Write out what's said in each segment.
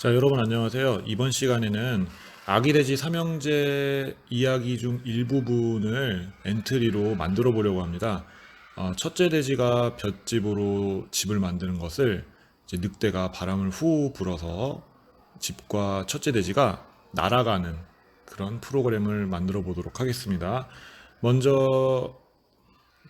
자, 여러분 안녕하세요. 이번 시간에는 아기돼지 삼형제 이야기 중 일부분을 엔트리로 만들어 보려고 합니다. 어, 첫째 돼지가 볏집으로 집을 만드는 것을 늑대가 바람을 후 불어서 집과 첫째 돼지가 날아가는 그런 프로그램을 만들어 보도록 하겠습니다. 먼저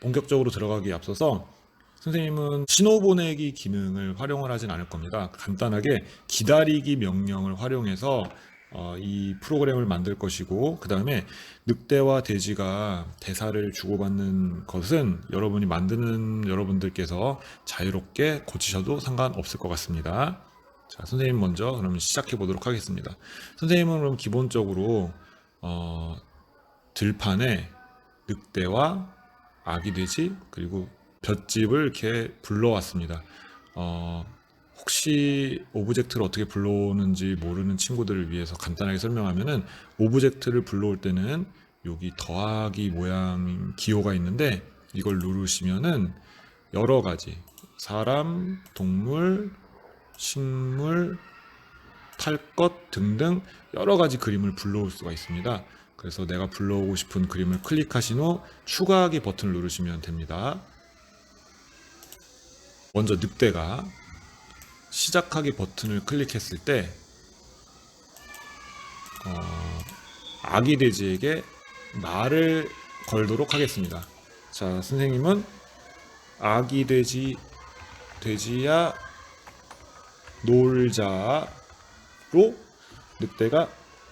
본격적으로 들어가기 앞서서 선생님은 신호 보내기 기능을 활용을 하진 않을 겁니다. 간단하게 기다리기 명령을 활용해서 어, 이 프로그램을 만들 것이고 그 다음에 늑대와 돼지가 대사를 주고받는 것은 여러분이 만드는 여러분들께서 자유롭게 고치셔도 상관없을 것 같습니다. 자, 선생님 먼저 그러면 시작해 보도록 하겠습니다. 선생님은 그럼 기본적으로 어, 들판에 늑대와 아기 돼지 그리고 볏집을 이렇게 불러왔습니다. 어, 혹시 오브젝트를 어떻게 불러오는지 모르는 친구들을 위해서 간단하게 설명하면은 오브젝트를 불러올 때는 여기 더하기 모양 기호가 있는데 이걸 누르시면은 여러 가지 사람, 동물, 식물, 탈 것 등등 여러 가지 그림을 불러올 수가 있습니다. 그래서 내가 불러오고 싶은 그림을 클릭하신 후 추가하기 버튼을 누르시면 됩니다. 먼저 늑대가 시작하기 버튼을 클릭했을 때 어, 아기 돼지에게 말을 걸도록 하겠습니다. 자, 선생님은 아기 돼지 돼지야 놀자로 늑대가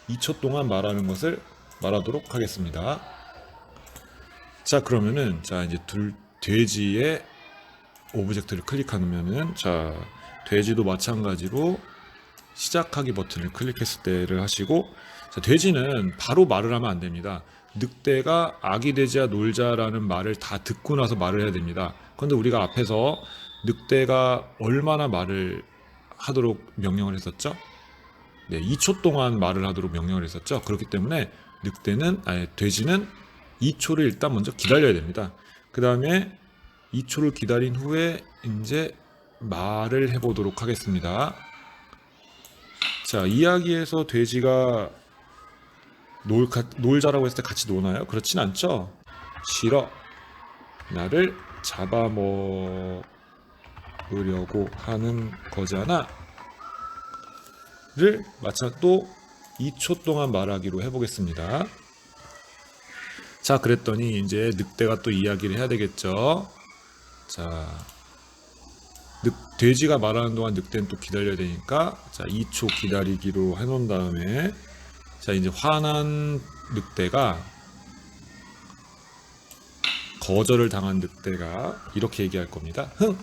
2초 동안 말하는 것을 말하도록 하겠습니다. 자, 그러면은 자, 이제 둘 돼지의 오브젝트를 클릭하면은 자 돼지도 마찬가지로 시작하기 버튼을 클릭했을 때를 하시고 자, 돼지는 바로 말을 하면 안 됩니다. 늑대가 아기 돼지야 놀자라는 말을 다 듣고 나서 말을 해야 됩니다. 그런데 우리가 앞에서 늑대가 얼마나 말을 하도록 명령을 했었죠? 네, 2초 동안 말을 하도록 명령을 했었죠. 그렇기 때문에 늑대는 아니 돼지는 2초를 일단 먼저 기다려야 됩니다. 그 다음에 2초를 기다린 후에 이제 말을 해보도록 하겠습니다. 자, 이야기에서 돼지가 놀, 가- 놀자라고 했을 때 같이 노나요? 그렇진 않죠? 싫어. 나를 잡아먹으려고 하는 거잖아. 를 마찬 또 2초 동안 말하기로 해보겠습니다. 자, 그랬더니 이제 늑대가 또 이야기를 해야 되겠죠. 자, 늑, 돼지가 말하는 동안 늑대는 또 기다려야 되니까 자 2초 기다리기로 해놓은 다음에 자 이제 화난 늑대가 거절을 당한 늑대가 이렇게 얘기할 겁니다. 흥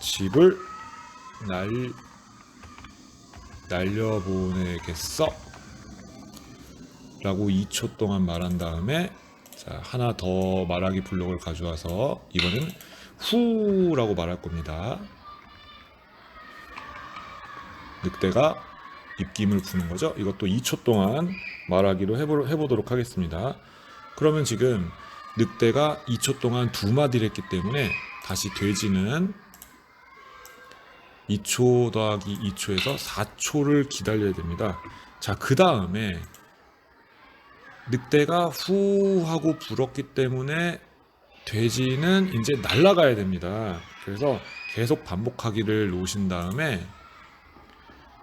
집을 날 날려보내겠어 라고 2초 동안 말한 다음에 자, 하나 더 말하기 블록을 가져와서 이번엔 후라고 말할 겁니다. 늑대가 입김을 부는 거죠. 이것도 2초 동안 말하기로 해보, 해보도록 하겠습니다. 그러면 지금 늑대가 2초 동안 두 마디를 했기 때문에 다시 돼지는 2초 더하기 2초에서 4초를 기다려야 됩니다. 자, 그 다음에 늑대가 후 하고 불었기 때문에 돼지는 이제 날아가야 됩니다. 그래서 계속 반복하기를 놓으신 다음에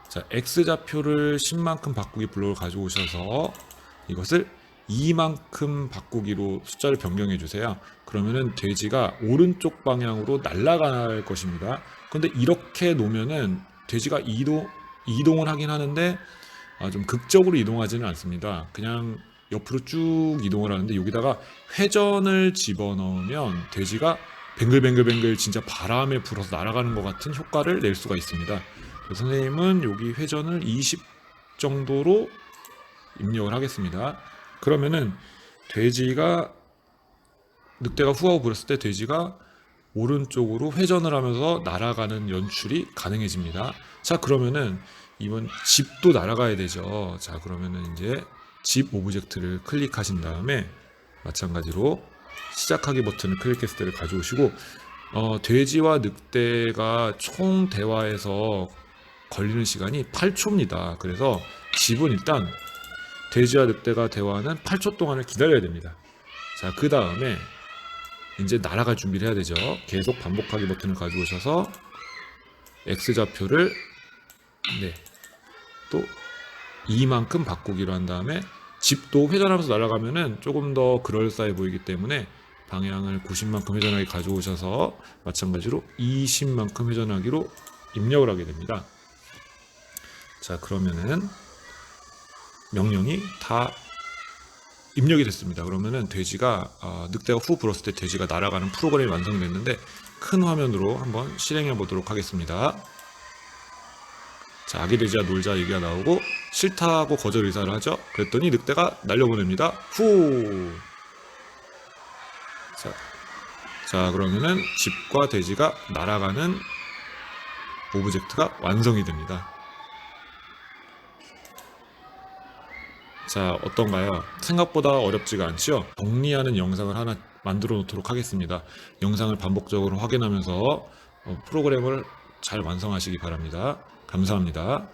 자, x 좌표를 10만큼 바꾸기 블록을 가져오셔서 이것을 2만큼 바꾸기로 숫자를 변경해 주세요. 그러면은 돼지가 오른쪽 방향으로 날아갈 것입니다. 근데 이렇게 놓으면은 돼지가 이동 이동을 하긴 하는데 아, 좀 극적으로 이동하지는 않습니다. 그냥 옆으로 쭉 이동을 하는데 여기다가 회전을 집어넣으면 돼지가 뱅글뱅글뱅글 진짜 바람에 불어서 날아가는 것 같은 효과를 낼 수가 있습니다. 선생님은 여기 회전을 20 정도로 입력을 하겠습니다. 그러면은 돼지가 늑대가 후하고 불었을 때 돼지가 오른쪽으로 회전을 하면서 날아가는 연출이 가능해집니다. 자, 그러면은 이번 집도 날아가야 되죠. 자, 그러면은 이제 집 오브젝트를 클릭하신 다음에 마찬가지로 시작하기 버튼을 클릭했을 때를 가져오시고 어, 돼지와 늑대가 총 대화에서 걸리는 시간이 8초입니다. 그래서 집은 일단 돼지와 늑대가 대화하는 8초 동안을 기다려야 됩니다. 자, 그 다음에 이제 날아갈 준비를 해야 되죠. 계속 반복하기 버튼을 가져오셔서 X좌표를 네, 또 2만큼 바꾸기로 한 다음에 집도 회전하면서 날아가면은 조금 더 그럴싸해 보이기 때문에 방향을 90만큼 회전하게 가져오셔서 마찬가지로 20만큼 회전하기로 입력을 하게 됩니다. 자, 그러면은 명령이 다 입력이 됐습니다. 그러면은 돼지가 어, 늑대가 후 불었을 때 돼지가 날아가는 프로그램이 완성됐는데 큰 화면으로 한번 실행해 보도록 하겠습니다. 자, 아기 돼지와 놀자 얘기가 나오고 싫다고 거절 의사를 하죠. 그랬더니 늑대가 날려보냅니다. 후. 자, 자 그러면은 집과 돼지가 날아가는 오브젝트가 완성이 됩니다. 자, 어떤가요? 생각보다 어렵지가 않죠? 정리하는 영상을 하나 만들어 놓도록 하겠습니다. 영상을 반복적으로 확인하면서 어, 프로그램을 잘 완성하시기 바랍니다. 감사합니다.